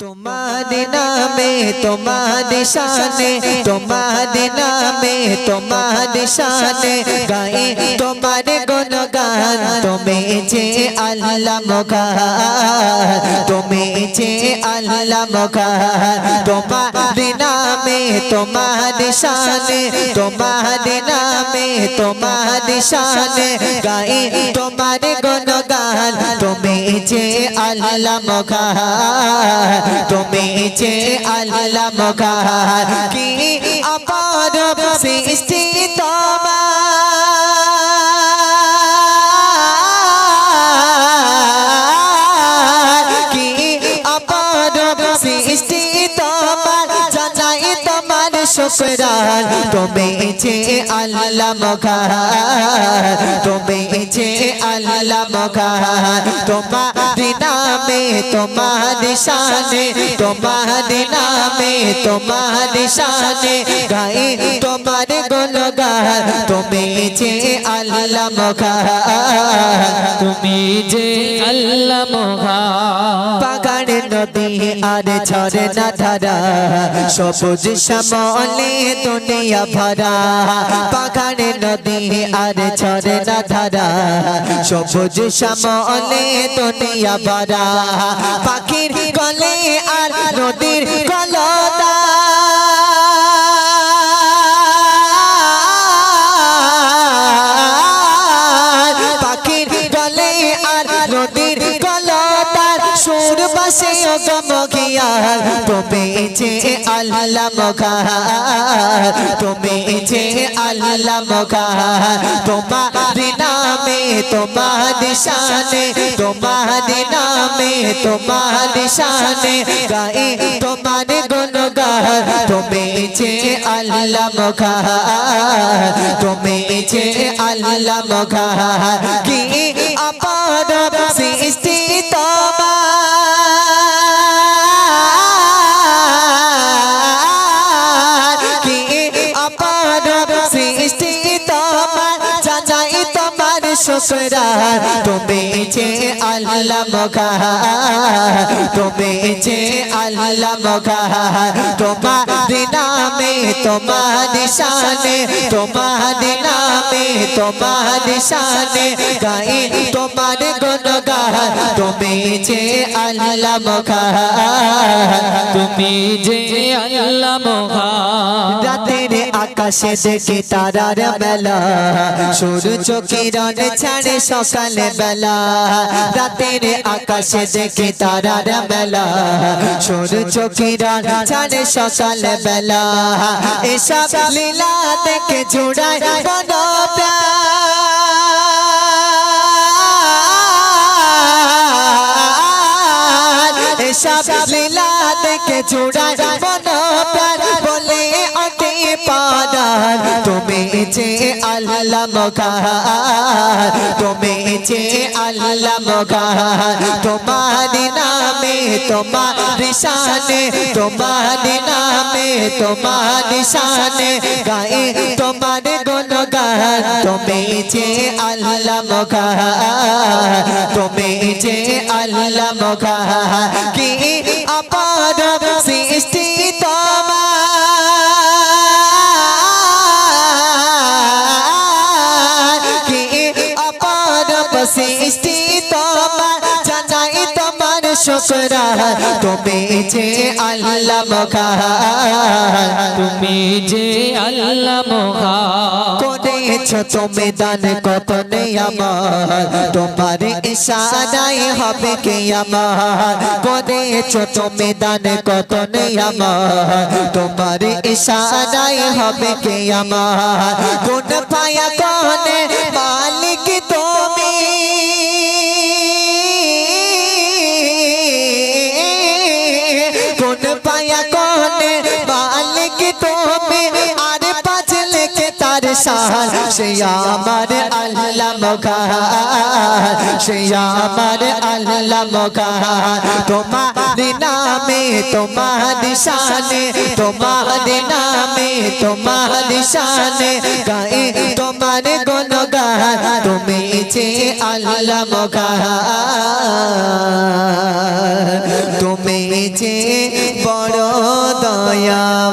তোমার নামে, তোমার শানে, তোমার নামে, তোমার শানে গায়ে তোমার গুণগান। তুমি যে আল্লাহ মগান তুমি যে আল্লাহ মগান তোমার নামে, তোমার শানে, তোমার নামে, তোমার তুমি যে আল্লাহ মগান কি আপার সৃষ্টি তোমার? শুকরান তুমি যে আল্লাহ মগান তুমি যে আল্লাহ মগান তোমার নামে তোমার শানে তোমার নামে তোমার শানে, গায়ে তোমার গুণগান তুমি যে আল্লাহ মগান তুমি যে আল্লাহ মহা বাগান নদী আর ঝরে না ধারা সবুজ শ্যামলে দুনিয়া ভরা। পাখানে নদী আর ঝরে না ধারা সবুজ শ্যামলে দুনিয়া ভরা। পাখির কলে আর নদীর কলতা গমগিয়ার তুমি যে আল্লাহ মগার তুমি যে আল্লাহ মগার তোমার নামে তোমার শানে তোমার নামে তোমার শানে গায়ে তোমার গুণগান তুমি যে আল্লাহ মগার তুমি যে আল্লাহ মগার কি আপার সৃষ্টি শুকরান যে আল্লাহ মগার তুমি যে আল্লাহ মগার তোমার নামে, তোমার শানে তোমার নামে, তোমার শানে গায়ে তোমার গুণগান, তুমি যে আল্লাহ মগার তুমি যে আল্লাহ মহা রাতের আকাশে দেখে তারার বেলা। সূর্য কিরণ ছাড়ে সকালে বেলা। রাতের আকাশে দেখে তারার বেলা। সূর্য কিরণ ছাড়ে সকালে বেলা। এসব লীলা দেখে জোড়ায় বন প্যার এসব লীলা দেখে জোড়ায় বলে পাদার তুমি যে আল্লাহ মগার তুমি যে আল্লাহ মগার তোমার নামে তোমার শানে তোমার নামে তোমার শানে গায়ে তোমার গুণগান তুমি যে আল্লাহ মগার তুমি যে আল্লাহ মগার কি আপার সৃষ্টি সৃষ্টি তোমার, জানাই তোমার শুকরান তুমি যে আল্লাহ মগার তুমি যে আল্লাহ মহা করেছ তুমি দান কত আমার? তোমার ইশারায় হবে কে আমার? করেছ তুমি দান কত আমার? তোমার ইশারায় হবে কে আমার? কোন পায়া কনে পায়া কনে মালিক তুমি, আর পাঁচ লেখে তার শান সে আমার আল্লাহ মগান সে আমার আল্লাহ মগান তোমার নামে তোমার শানে তোমার নামে তোমার শানে গায়ে তোমার গুণগান। তুমি যে আল্লাহ মগান তুমি যে یا